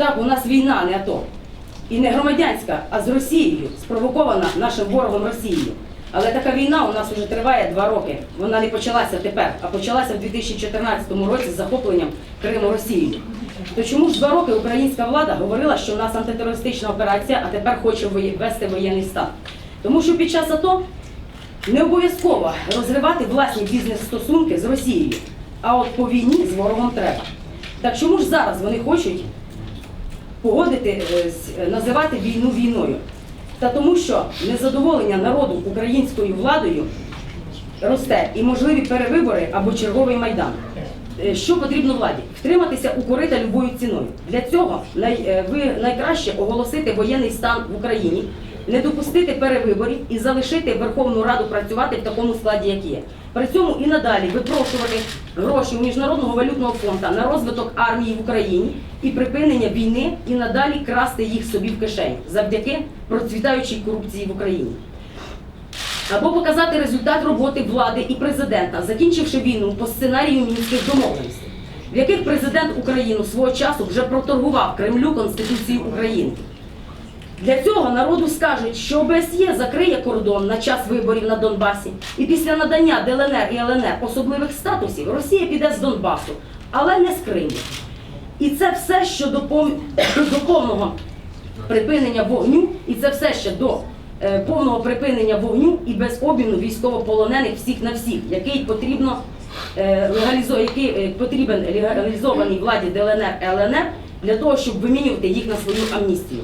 Так, у нас війна, не АТО. І не громадянська, а з Росією, спровокована нашим ворогом Росією. Але така війна у нас вже триває два роки. Вона не почалася тепер, а почалася в 2014 році з захопленням Криму Росією. То чому ж два роки українська влада говорила, що в нас антитерористична операція, а тепер хоче ввести воєнний стан? Тому що під час АТО не обов'язково розривати власні бізнес-стосунки з Росією, а от по війні з ворогом треба. Так чому ж зараз вони хочуть погодити, е, е, називати війну війною? Та тому, що незадоволення народу українською владою росте і можливі перевибори або черговий майдан. Е, Що потрібно владі? Втриматися у корита любою ціною. Для цього най, ви найкраще оголосити воєнний стан в Україні, не допустити перевиборів і залишити Верховну Раду працювати в такому складі, як є. При цьому і надалі випрошувати гроші Міжнародного валютного фонду на розвиток армії в Україні і припинення війни, і надалі красти їх собі в кишені завдяки процвітаючій корупції в Україні або показати результат роботи влади і президента, закінчивши війну по сценарію мінських домовленостей, в яких президент України свого часу вже проторгував Кремлю Конституцію України. Для цього народу скажуть, що ОБСЄ закриє кордон на час виборів на Донбасі, і після надання ДЛНР і ЛНР особливих статусів Росія піде з Донбасу, але не з Криму. І це все щодо пов- до повного припинення вогню, і це все ще до е, повного припинення вогню і без обміну військовополонених всіх на всіх, який потрібно е, легалізо, який е, потрібен легалізованій владі ДЛНР ЛНР для того, щоб вимінювати їх на свою амністію.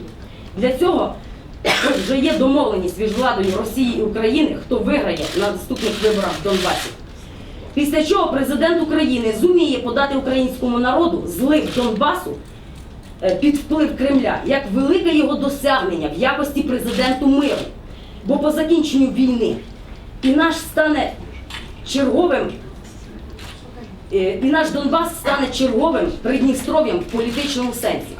Для цього вже є домовленість між владою Росії і України, хто виграє на наступних виборах в Донбасі. Після чого президент України зуміє подати українському народу злив Донбасу е, під вплив Кремля як велике його досягнення в якості президенту миру. Бо по закінченню війни і наш стане черговим, е, і наш Донбас стане черговим Придністров'ям в політичному сенсі.